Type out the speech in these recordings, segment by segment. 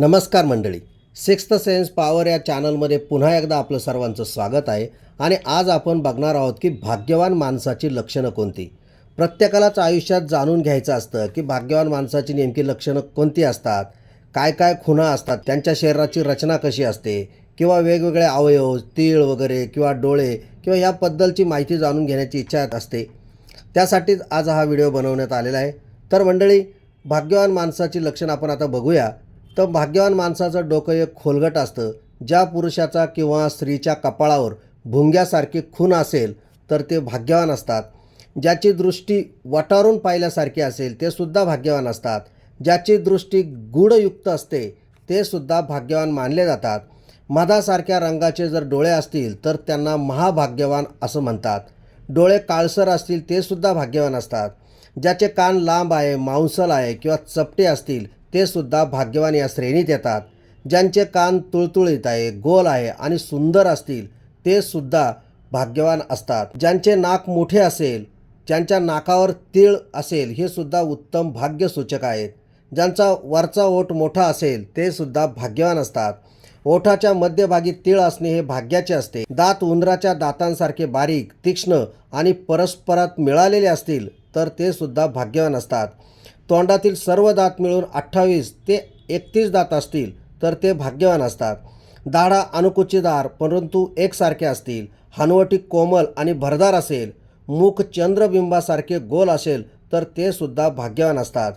नमस्कार मंडळी. Sixth sense power या चॅनलमध्ये पुन्हा एकदा आपलं सर्वांचं स्वागत आहे आणि आज आपण बघणार आहोत की भाग्यवान माणसाची लक्षणं कोणती? प्रत्येकालाच आयुष्यात जाणून घ्यायचं असतं की भाग्यवान माणसाची नेमकी लक्षणं कोणती असतात? काय काय खुणा असतात? त्यांच्या शरीराची रचना कशी असते? किंवा वेगवेगळे अवयव तीळ वगैरे किंवा डोळे किंवा याबद्दलची माहिती जाणून घेण्याची इच्छा असते. त्यासाठीच आज हा व्हिडिओ बनवण्यात आलेला आहे. तर मंडळी भाग्यवान माणसाची लक्षणं आपण आता बघूया. तर भाग्यवान माणसाचं डोकं एक खोलगट असतं. ज्या पुरुषाचा किंवा स्त्रीच्या कपाळावर भुंग्यासारखी खून असेल तर ते भाग्यवान असतात. ज्याची दृष्टी वटारून पाहिल्यासारखी असेल ते सुद्धा भाग्यवान असतात. ज्याची दृष्टी गूढयुक्त असते ते सुद्धा भाग्यवान मानले जातात. मधासारख्या रंगाचे जर डोळे असतील तर त्यांना महाभाग्यवान असं म्हणतात. डोळे काळसर असतील ते सुद्धा भाग्यवान असतात. ज्याचे कान लांब आहे मांसल आहे किंवा चपटे असतील ते सुद्धा भाग्यवान या श्रेणीत येतात. ज्यांचे कान तुळतुळीत आहे गोल आहे आणि सुंदर असतील ते सुद्धा भाग्यवान असतात. ज्यांचे नाक मोठे असेल ज्यांच्या नाकावर तीळ असेल हे सुद्धा उत्तम भाग्यसूचक आहेत. ज्यांचा वरचा ओठ मोठा असेल ते सुद्धा भाग्यवान असतात. ओठाच्या मध्यभागी तीळ असणे हे भाग्याचे असते. दात उंदराच्या दातांसारखे बारीक तीक्ष्ण आणि परस्परात मिळालेले असतील तर ते सुद्धा भाग्यवान असतात. तोंडातील सर्व दात मिळून अठ्ठावीस ते एकतीस दात असतील तर ते भाग्यवान असतात. दाढा अनुकुचीदार परंतु एकसारखे असतील. हनवटी कोमल आणि भरदार असेल. मुख चंद्रबिंबासारखे गोल असेल तर ते सुद्धा भाग्यवान असतात.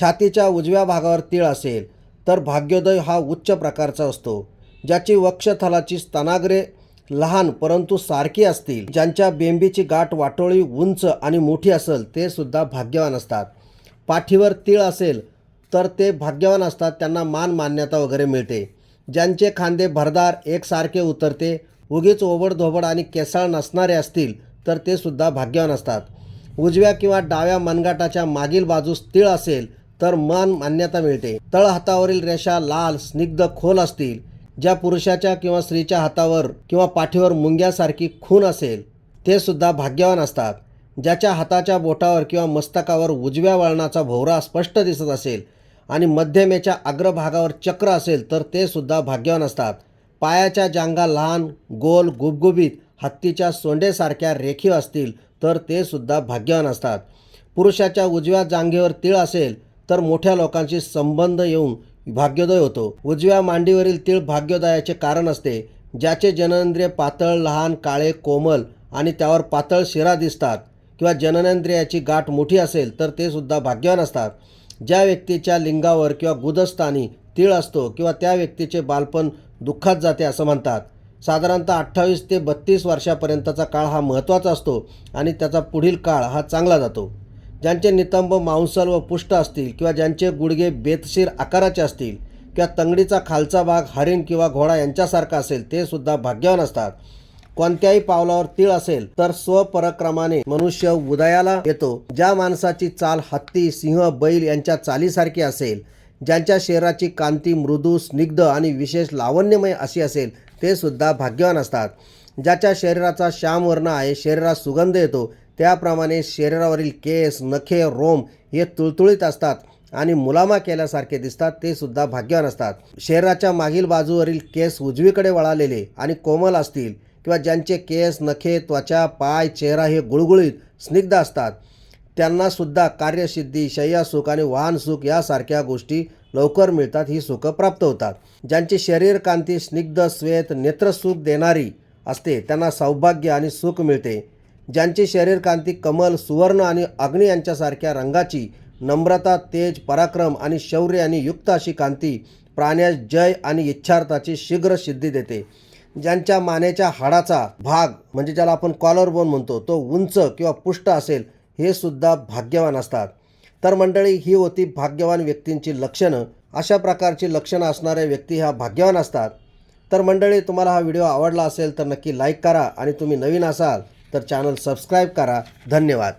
छातीच्या उजव्या भागावर तीळ असेल तर भाग्योदय हा उच्च प्रकारचा असतो. ज्याची वक्षथलाची स्तनाग्रे लहान परंतु सारखी असतील. ज्यांच्या बेंबीची गाठ वाटोळी उंच आणि मोठी असेल ते सुद्धा भाग्यवान असतात. पाठीवर तीळ असेल तर ते भाग्यवान असतात त्यांना मान मान्यता वगैरे मिळते. ज्यांचे खांदे भरदार एकसारखे उतरते उगीच ओबडधोबड आणि केसाळ नसणारे असतील तर ते सुद्धा भाग्यवान असतात. उजव्या किंवा डाव्या मनगाटाच्या मागील बाजूस तीळ असेल तर मान मान्यता मिळते. तळहातावरील रेषा लाल स्निग्ध खोल असतील. ज्या पुरुषाच्या किंवा स्त्रीच्या हातावर किंवा पाठीवर मुंग्यासारखी खून असेल ते सुद्धा भाग्यवान असतात. ज्याच्या हाताच्या बोटावर किंवा मस्तकावर उजव्या वळणाचा भोवरा स्पष्ट दिसत असेल आणि मध्यमेच्या अग्रभागावर चक्र असेल तर ते सुद्धा भाग्यवान असतात. पायाच्या जांगा लहान गोल गुबगुबीत हत्तीच्या सोंडेसारख्या रेखीव असतील तर ते सुद्धा भाग्यवान असतात. पुरुषाच्या उजव्या जांघेवर तीळ असेल तर मोठ्या लोकांशी संबंध येऊन भाग्योदय होतो. उजव्या मांडीवरील तीळ भाग्योदयाचे कारण असते ज्याचे जननेंद्रिय पातळ लहान काळे कोमल आणि त्यावर पातळ शिरा दिसतात. किंवा जननेंद्रियाची गाठ मोठी असेल तर ते सुद्धा भाग्यवान असतात. ज्या व्यक्तीच्या लिंगावर किंवा गुदस्थानी तीळ असतो किंवा त्या व्यक्तीचे बालपण दुःखात जाते असं म्हणतात. साधारणतः अठ्ठावीस ते बत्तीस वर्षापर्यंतचा काळ हा महत्त्वाचा असतो आणि त्याचा पुढील काळ हा चांगला जातो. ज्यांचे नितंब मांसल व पुष्ट असतील किंवा ज्यांचे गुडघे बेतशीर आकाराचे असतील किंवा तंगडीचा खालचा भाग हरिण किंवा घोडा यांच्यासारखा असेल ते सुद्धा भाग्यवान असतात. कोणत्याही पावलावर तीळ असेल तर स्वपरक्रमाने मनुष्य उदयाला येतो. ज्या माणसाची चाल हत्ती सिंह बैल यांच्या चालीसारखी असेल ज्यांच्या शरीराची कांती मृदू स्निग्ध आणि विशेष लावण्यमय अशी असेल ते सुद्धा भाग्यवान असतात. ज्याच्या शरीराचा श्याम वर्ण आहे शरीरात सुगंध येतो त्याप्रमाणे शरीरावरील केस नखे रोम हे तुळतुळीत असतात आणि मुलामा केल्यासारखे दिसतात ते सुद्धा भाग्यवान असतात. शरीराच्या मागील बाजूवरील केस उजवीकडे वळालेले आणि कोमल असतील किंवा ज्यांचे केस नखे त्वचा पाय चेहरा हे गुळगुळीत स्निग्ध असतात त्यांनासुद्धा कार्यसिद्धी शय्यासुख आणि वाहनसुख यासारख्या गोष्टी लवकर मिळतात ही सुखं प्राप्त होतात. ज्यांची शरीरकांती स्निग्ध श्वेत नेत्रसुख देणारी असते त्यांना सौभाग्य आणि सुख मिळते. ज्यांची शरीरकांती कमल सुवर्ण आणि अग्नी यांच्यासारख्या रंगाची नम्रता तेज पराक्रम आणि शौर्य आणि युक्त अशी कांती प्राण्यास जय आणि इच्छार्थाची शीघ्र सिद्धी देते. ज्यांच्या मानेच्या हाडाचा भाग म्हणजे ज्याला आपण कॉलर बोन म्हणतो तो उंच किंवा पुष्ट असेल हे सुद्धा भाग्यवान असतात. तर मंडळी ही होती भाग्यवान व्यक्तींची लक्षणं. अशा प्रकारची लक्षणं असणाऱ्या व्यक्ती ह्या भाग्यवान असतात. तर मंडळी तुम्हाला हा व्हिडिओ आवडला असेल तर नक्की लाईक करा. आणि तुम्ही नवीन असाल तर चॅनल सबस्क्राईब करा. धन्यवाद.